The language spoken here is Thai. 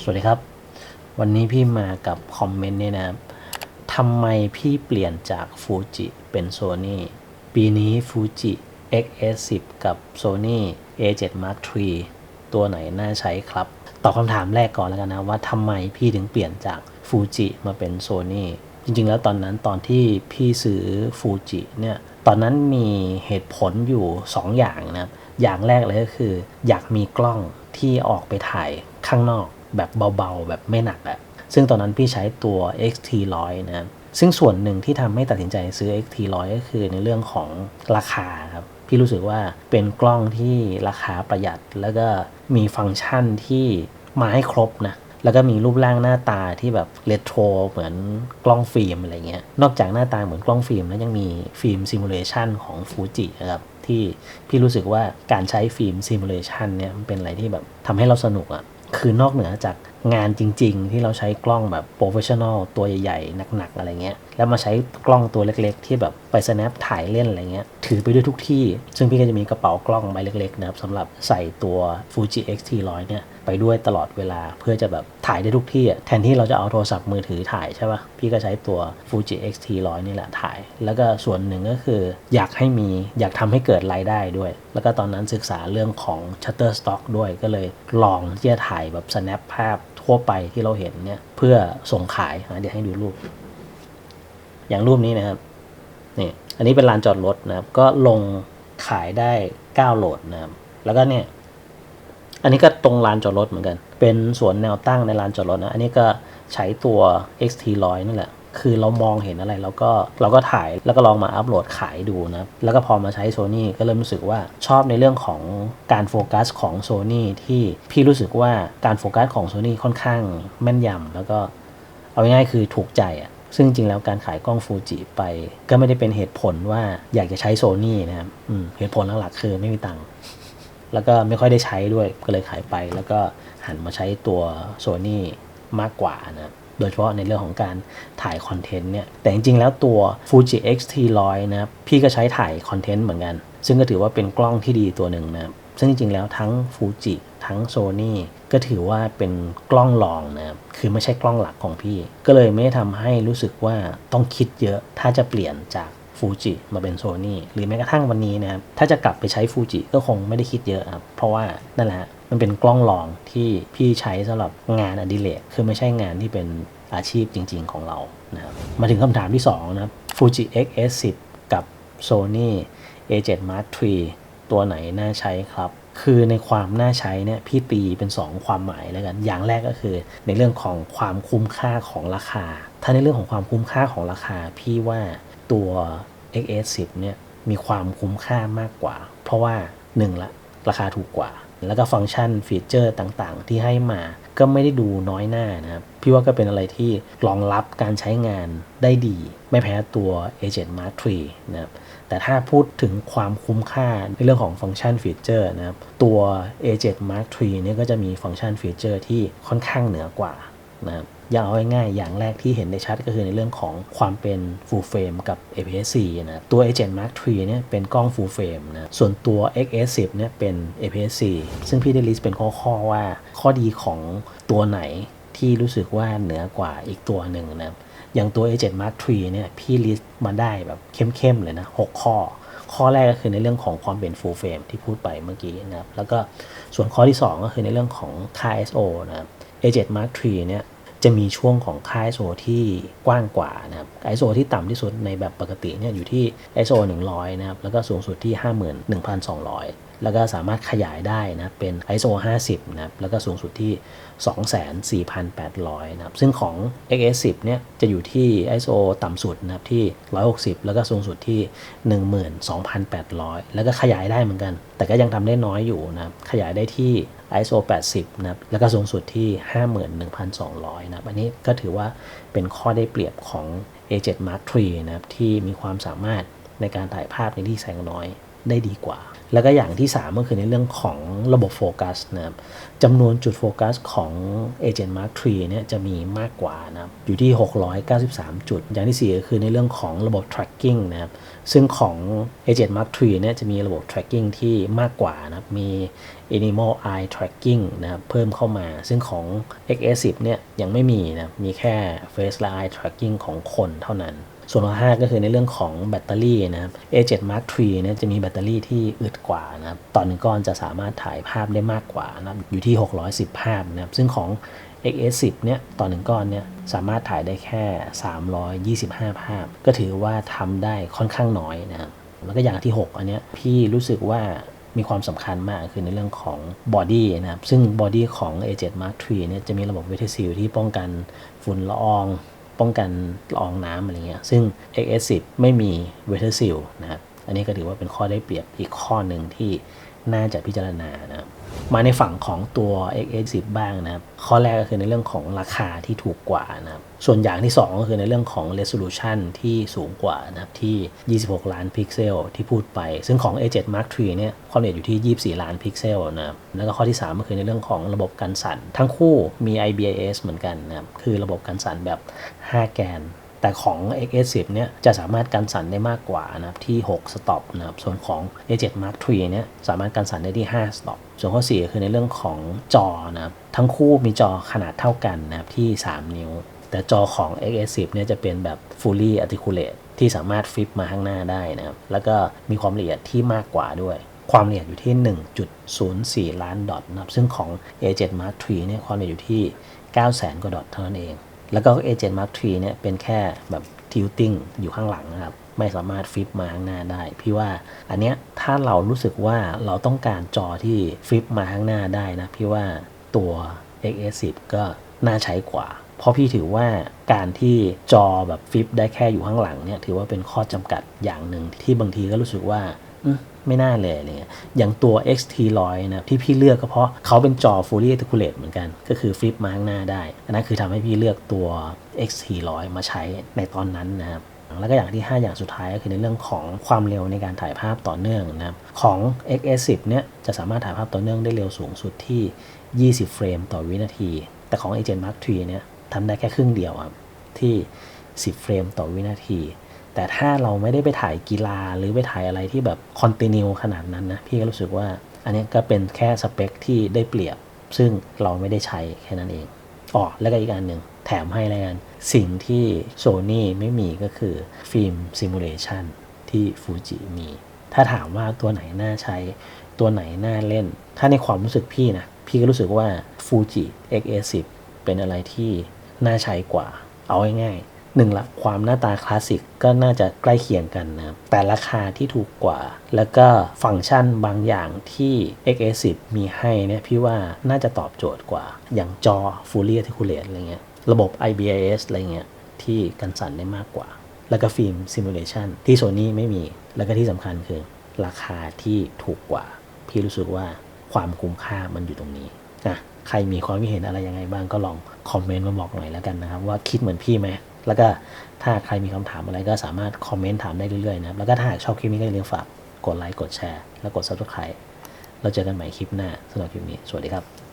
สวัสดีครับ วันนี้พี่มากับคอมเมนต์เนี่ยนะครับทำไมพี่เปลี่ยนจากฟูจิเป็นโซ n y ปีนี้ฟูจิ XS10 กับ Sony A7 Mark III ตัวไหนน่าใช้ครับ ตอบคำถามแรกก่อนแล้วกันนะ ว่าทำไมพี่ถึงเปลี่ยนจากฟูจิมาเป็น Sony จริงๆ แล้วตอนนั้นตอนที่พี่ซื้อฟูจิเนี่ยตอนนั้นมีเหตุผลอยู่ 2 อย่างนะครับ อย่างแรกเลยก็คือ อยากมีกล้องที่ออกไปถ่ายข้างนอก แบบเบาๆ แบบไม่หนักอะซึ่งตอนนั้นพี่ใช้ตัว XT100 นะครับซึ่งส่วนหนึ่งที่ทำให้ตัดสินใจซื้อ XT100 ก็คือในเรื่องของราคาครับพี่รู้สึกว่าเป็นกล้องที่ราคาประหยัด แล้วก็มีฟังก์ชันที่มาให้ครบนะแล้วก็มีรูปร่างหน้าตาที่แบบเรโทรเหมือนกล้องฟิล์มอะไรเงี้ย นอกจากหน้าตาเหมือนกล้องฟิล์มแล้วยังมีฟิล์มซิมูเลชันของฟูจินะครับที่พี่รู้สึกว่าการใช้ฟิล์มซิมูเลชันเนี่ยมันเป็นอะไรที่แบบทำให้เราสนุกอะ่ะ คือนอกเหนือจากงานจริง ๆ ที่เราใช้กล้องแบบโปรเฟชชั่นอลตัวใหญ่ๆ หนักๆ อะไรเงี้ย แล้วมาใช้กล้องตัวเล็กๆ ที่แบบไป snap ถ่ายเล่นอะไรเงี้ย ถือไปด้วยทุกที่ ซึ่งพี่ก็จะมีกระเป๋ากล้องใบเล็กๆ นะครับสำหรับใส่ตัว Fuji X-T100 เนี่ย ไปด้วยตลอดเวลาเพื่อจะแบบถ่ายได้ทุกที่อะแทนที่เราจะเอาโทรศัพท์มือถือถ่ายใช่ปะพี่ก็ใช้ตัว Fuji X-T100 นี่แหละถ่าย แล้วก็ส่วนหนึ่งก็คืออยากให้มีอยากทำให้เกิดรายได้ด้วย แล้วก็ตอนนั้นศึกษาเรื่องของ Shutterstock ด้วยก็เลยลองที่จะถ่ายแบบ snap ภาพทั่วไปที่เราเห็นเนี่ยเพื่อส่งขายเดี๋ยวให้ดูรูป อย่างรูปนี้นะครับนี่อันนี้เป็นลานจอดรถนะครับก็ลงขายได้ 9 โหลดนะครับแล้วก็เนี่ย อันนี้ก็ตรงลานจอดรถเหมือนกัน เป็นสวนแนวตั้งในลานจอดรถนะ อันนี้ก็ใช้ตัว XT100 นั่นแหละ คือเรามองเห็นอะไรเราก็เราก็ถ่ายแล้วก็ลองมาอัปโหลดขายดูนะ แล้วก็พอมาใช้ Sony ก็เริ่มรู้สึกว่าชอบในเรื่องของการโฟกัสของ Sony ที่พี่รู้สึกว่าการโฟกัสของ Sony ค่อนข้างแม่นยำแล้วก็เอาง่ายๆคือถูกใจอะซึ่งจริงแล้วการขายกล้องฟูจิไป ก็ไม่ได้เป็นเหตุผลว่าอยากจะใช้โซนี่นะครับเหตุผลหลักๆคือไม่มีตังค์ แล้วก็ไม่ค่อยได้ใช้ด้วยก็เลยขายไป แล้วก็หันมาใช้ตัว Sony มากกว่านะโดยเฉพาะในเรื่องของการถ่ายคอนเทนต์เนี่ย แต่จริงๆ แล้วตัว Fuji X-T100 นะครับ พี่ก็ใช้ถ่ายคอนเทนต์เหมือนกัน ซึ่งก็ถือว่าเป็นกล้องที่ดีตัวหนึ่งนะครับ ซึ่งจริงๆ แล้วทั้ง Fuji ทั้ง Sony ก็ถือว่าเป็นกล้องรองนะครับ คือไม่ใช่กล้องหลักของพี่ ก็เลยไม่ทำให้รู้สึกว่าต้องคิดเยอะ ถ้าจะเปลี่ยนจาก ฟูจิมาเป็นโซนี่หรือแม้กระทั่งวันนี้นะครับถ้าจะกลับไปใช้ฟูจิก็คงไม่ได้คิดเยอะครับเพราะว่านั่นแหละมันเป็นกล้องรองที่พี่ใช้สำหรับงานอดิเรกคือไม่ใช่งานที่เป็นอาชีพจริง ๆ ของเรานะครับมาถึงคำถามที่2นะครับ Fuji X-S10 กับ Sony A7 Mark III ตัวไหนน่าใช้ครับ คือในความน่าใช้เนี่ยพี่ตีเป็น 2 ความหมายแล้วกัน อย่างแรกก็คือในเรื่องของความคุ้มค่าของราคา ถ้าในเรื่องของความคุ้มค่าของราคา พี่ว่า ตัว XS10 เนี่ยมีความคุ้มค่ามากกว่า เพราะว่า 1 ละราคาถูกกว่า แล้วก็ฟังก์ชันฟีเจอร์ต่างๆ ที่ให้มาก็ไม่ได้ดูน้อยหน้านะครับ พี่ว่าก็เป็นอะไรที่รองรับการใช้งานได้ดี ไม่แพ้ตัว A7 Mark III นะครับแต่ถ้าพูดถึงความคุ้มค่าในเรื่องของฟังก์ชันฟีเจอร์นะครับ ตัว A7 Mark III เนี่ยก็จะมีฟังก์ชันฟีเจอร์ที่ค่อนข้างเหนือกว่านะครับ อย่างเอาง่ายๆอย่างแรกที่เห็นได้ชัดก็คือในเรื่องของความเป็น full frame กับ APS-C นะตัว A7 Mark III เนี่ยเป็นกล้อง full frame นะส่วนตัว XS10 เนี่ยเป็น APS-C ซึ่งพี่ได้ลิสต์เป็นข้อๆว่า ข้อดีของตัวไหนที่รู้สึกว่าเหนือกว่าอีกตัวหนึ่งนะอย่างตัว A7 Mark III เนี่ยพี่ลิสต์มาได้แบบเข้มๆเลยนะ 6 ข้อ ข้อแรกก็คือในเรื่องของความเป็น full frame ที่พูดไปเมื่อกี้นะครับแล้วก็ส่วนข้อที่ 2 ก็คือในเรื่องของค่า ISO นะครับ A7 Mark III เนี่ย จะมีช่วงของค่า ISO ที่กว้างกว่านะครับ ISO ที่ต่ำที่สุดในแบบปกติเนี่ยอยู่ที่ ISO 100 นะครับ แล้วก็สูงสุดที่ 51,200 แล้วก็สามารถขยายได้นะเป็น ISO 50นะครับแล้วก็สูงสุดที่ 24,800นะครับซึ่งของ XS10 เนี่ยจะอยู่ที่ ISO ต่ำสุดนะครับที่ 160 แล้วก็สูงสุดที่ 12,800 แล้วก็ขยายได้เหมือนกัน แต่ก็ยังทำได้น้อยอยู่นะครับขยายได้ที่ ISO 80นะครับแล้วก็สูงสุดที่ 51,200นะครับอันนี้ก็ถือว่าเป็นข้อได้เปรียบของ A7 Mark III นะครับที่มีความสามารถในการถ่ายภาพในที่แสงน้อย ได้ดีกว่า แล้วก็อย่างที่ 3 ก็คือในเรื่องของระบบโฟกัสนะครับจำนวนจุดโฟกัสของ Agent Mark III เนี่ยจะมีมากกว่านะครับอยู่ที่ 693 จุด อย่างที่ 4 ก็คือในเรื่องของระบบ tracking นะครับซึ่งของ Agent Mark III เนี่ยจะมีระบบ tracking ที่มากกว่านะครับมี Animal Eye Tracking นะครับเพิ่มเข้ามา ซึ่งของ XS10 เนี่ยยังไม่มีนะมีแค่ Face และ Eye Tracking ของคนเท่านั้น ส่วนข้อ5ก็คือในเรื่องของแบตเตอรี่นะครับ A7 Mark III เนี่ยจะมีแบตเตอรี่ที่อึดกว่านะครับต่อหนึ่งก้อนจะสามารถถ่ายภาพได้มากกว่านะครับอยู่ที่ 610 ภาพนะครับ ซึ่งของ XS10 เนี่ยต่อหนึ่งก้อนเนี่ยสามารถถ่ายได้แค่ 325 ภาพ ก็ถือว่าทำได้ค่อนข้างน้อยนะครับแล้วก็อย่างที่ 6 อันเนี้ยพี่รู้สึกว่ามีความสำคัญมากคือในเรื่องของบอดี้นะครับ ซึ่งบอดี้ของ A7 Mark III เนี่ยจะมีระบบเวทซิลที่ป้องกันฝุ่นละออง ป้องกันละอองน้ำอะไรเงี้ยซึ่ง XS10 ไม่มีเวทซิลนะครับอันนี้ก็ถือว่าเป็นข้อได้เปรียบอีกข้อหนึ่งที่น่าจะพิจารณานะครับ มาในฝั่งของตัว XS10 บ้างนะครับ ข้อแรกก็คือในเรื่องของราคาที่ถูกกว่านะครับ ส่วนอย่างที่ 2 ก็คือในเรื่องของ resolution ที่สูงกว่านะครับที่ 26 ล้านพิกเซลที่พูดไป ซึ่งของ A7 Mark III เนี่ยความละเอียดอยู่ที่ 24 ล้านพิกเซลนะครับแล้วก็ข้อที่ 3 ก็คือในเรื่องของระบบกันสั่น ทั้งคู่มี IBIS เหมือนกันนะครับคือระบบกันสั่นแบบ 5 แกน แต่ของ XS10 เนี่ยจะสามารถกันสั่นได้มากกว่านะครับที่6สต็อปนะครับส่วนของ A7 Mark III เนี่ยสามารถกันสั่นได้ที่5สต็อปส่วนข้อ 4 คือในเรื่องของจอนะครับทั้งคู่มีจอขนาดเท่ากันนะครับที่ 3 นิ้ว แต่จอของ XS10 เนี่ยจะเป็นแบบ fully articulate ที่สามารถฟลิปมาข้างหน้าได้นะครับแล้วก็มีความละเอียดที่มากกว่าด้วยความละเอียดอยู่ที่ 1.04 ล้านดอทนะครับซึ่งของ A7 Mark III เนี่ยความละเอียดอยู่ที่ 900,000 กว่าดอทเท่านั้นเอง แล้วก็ A7 Mark III เนี่ยเป็นแค่แบบ tilting อยู่ข้างหลังนะครับ ไม่สามารถฟลิปมาข้างหน้าได้ พี่ว่าอันเนี้ยถ้าเรารู้สึกว่าเราต้องการจอที่ฟลิปมาข้างหน้าได้นะ พี่ว่าตัว XS10 ก็น่าใช้กว่า เพราะพี่ถือว่าการที่จอแบบฟลิปได้แค่อยู่ข้างหลังเนี่ยถือว่าเป็นข้อจำกัดอย่างหนึ่งที่บางทีก็รู้สึกว่า ไม่น่าเลยอะไรเงี้ยอย่างตัว XT100 นะที่พี่เลือกก็เพราะเขาเป็นจอ Fully Articulate เหมือนกัน ก็คือฟลิปมาข้างหน้าได้ อันนั้นคือทำให้พี่เลือกตัว XT100 มาใช้ในตอนนั้นนะครับแล้วก็อย่างที่ 5 อย่างสุดท้ายก็คือในเรื่องของความเร็วในการถ่ายภาพต่อเนื่องนะครับของ XS10 เนี่ยจะสามารถถ่ายภาพต่อเนื่องได้เร็วสูงสุดที่ 20 เฟรมต่อวินาที แต่ของ A7 Mark III เนี่ยทำได้แค่ครึ่งเดียวครับที่ 10 เฟรมต่อวินาที แต่ถ้าเราไม่ได้ไปถ่ายกีฬาหรือไปถ่ายอะไรที่แบบคอนติเนียขนาดนั้นนะ พี่ก็รู้สึกว่าอันนี้ก็เป็นแค่สเปคที่ได้เปรียบ ซึ่งเราไม่ได้ใช้แค่นั้นเองอ๋อแล้วก็อีกอันหนึ่งแถมให้แล้วกัน สิ่งที่ Sony ไม่มีก็คือฟิล์มซิมูเลชันที่ฟูจิมี ถ้าถามว่าตัวไหนน่าใช้ ตัวไหนน่าเล่น ถ้าในความรู้สึกพี่นะ พี่ก็รู้สึกว่า Fuji X-A10 เป็นอะไรที่น่าใช้กว่า เอาง่ายๆ หนึ่งละความหน้าตาคลาสสิกก็น่าจะใกล้เคียงกันนะ แต่ราคาที่ถูกกว่า แล้วก็ฟังก์ชันบางอย่างที่ X-A10 มีให้เนี่ยพี่ว่าน่าจะตอบโจทย์กว่า อย่างจอ Fully Articulate อะไรเงี้ย ระบบ IBIS อะไรเงี้ย ที่กันสั่นได้มากกว่า แล้วก็ฟิล์มซิมูเลชันที่ Sony ไม่มี แล้วก็ที่สำคัญคือ ราคาที่ถูกกว่า พี่รู้สึกว่าความคุ้มค่ามันอยู่ตรงนี้นะใครมีความคิดเห็นอะไรยังไงบ้างก็ลองคอมเมนต์มาบอกหน่อยแล้วกันนะครับ ว่าคิดเหมือนพี่ไหม แล้วก็ถ้าใครมีคำถามอะไรก็สามารถคอมเมนต์ถามได้เรื่อยๆนะครับแล้วก็ถ้าหากชอบคลิปนี้ก็อย่าลืมฝากกดไลค์กดแชร์ และกด subscribe เราเจอกันใหม่คลิปหน้าสำหรับคลิปนี้ สวัสดีครับ